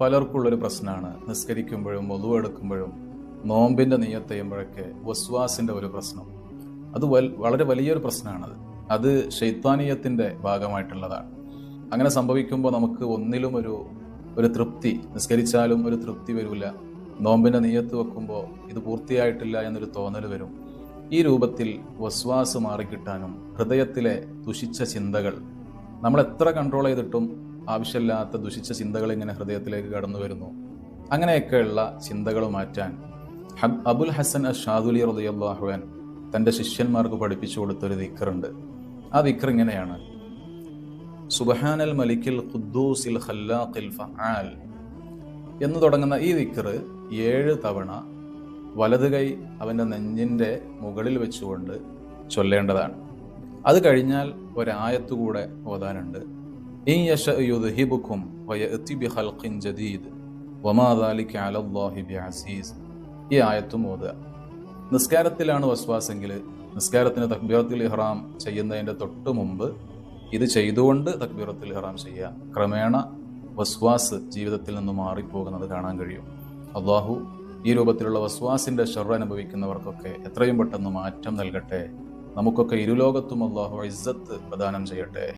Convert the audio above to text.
പലർക്കുള്ളൊരു പ്രശ്നമാണ് നിസ്കരിക്കുമ്പോഴും ഒതു എടുക്കുമ്പോഴും നോമ്പിന്റെ നെയ്യത്ത് ചെയ്യുമ്പോഴൊക്കെ വസ്വാസിന്റെ ഒരു പ്രശ്നം. അത് വളരെ വലിയൊരു പ്രശ്നമാണത് അത് ശൈത്വാനീയത്തിന്റെ ഭാഗമായിട്ടുള്ളതാണ്. അങ്ങനെ സംഭവിക്കുമ്പോൾ നമുക്ക് ഒന്നിലും ഒരു ഒരു തൃപ്തി നിസ്കരിച്ചാലും ഒരു തൃപ്തി വരില്ല നോമ്പിന്റെ നെയ്യത്ത് വെക്കുമ്പോൾ ഇത് പൂർത്തിയായിട്ടില്ല എന്നൊരു തോന്നൽ വരും. ഈ രൂപത്തിൽ വസ്വാസ് മാറിക്കിട്ടാനും ഹൃദയത്തിലെ ദുഷിച്ച ചിന്തകൾ നമ്മൾ എത്ര കൺട്രോൾ ചെയ്തിട്ടും ആവശ്യമില്ലാത്ത ദുഷിച്ച ചിന്തകൾ ഇങ്ങനെ ഹൃദയത്തിലേക്ക് കടന്നു വരുന്നു. അങ്ങനെയൊക്കെയുള്ള ചിന്തകൾ മാറ്റാൻ അബുൽ ഹസൻ ഷാദുലി റളിയല്ലാഹുവൻ തന്റെ ശിഷ്യന്മാർക്ക് പഠിപ്പിച്ചു കൊടുത്തൊരു ദിക്കറുണ്ട് ആ ദിക്കർ ഇങ്ങനെയാണ്. സുബഹാനൽ മലിക്കിൽ ഖുദ്ദൂസിൽ ഖല്ലാഖിൽ ഫആൽ എന്ന് തുടങ്ങുന്ന ഈ ദിക്കർ ഏഴ് തവണ വലത് കൈ അവന്റെ നെഞ്ചിന്റെ മുകളിൽ വെച്ചുകൊണ്ട് ചൊല്ലേണ്ടതാണ്. അത് കഴിഞ്ഞാൽ ഒരായത്തുകൂടെ ഓതാനുണ്ട്. ഈ ആയത്തും ഓതുക നിസ്കാരത്തിലാണ് വസ്വാസെങ്കിൽ നിസ്കാരത്തിന് തക്ബീറത്തുൽ ഇഹ്റാം ചെയ്യുന്നതിന്റെ തൊട്ട് മുമ്പ് ഇത് ചെയ്തുകൊണ്ട് തക്ബീറത്തുൽ ഇഹ്റാം ചെയ്യുക. ക്രമേണ വസ്വാസ് ജീവിതത്തിൽ നിന്ന് മാറിപ്പോകുന്നത് കാണാൻ കഴിയും. അള്ളാഹു ഈ രൂപത്തിലുള്ള വസ്വാസിന്റെ ഷർ അനുഭവിക്കുന്നവർക്കൊക്കെ എത്രയും പെട്ടെന്ന് മാറ്റം നൽകട്ടെ. നമുക്കൊക്കെ ഇരുലോകത്തും അള്ളാഹു ഇസ്സത്ത് പ്രദാനം ചെയ്യട്ടെ.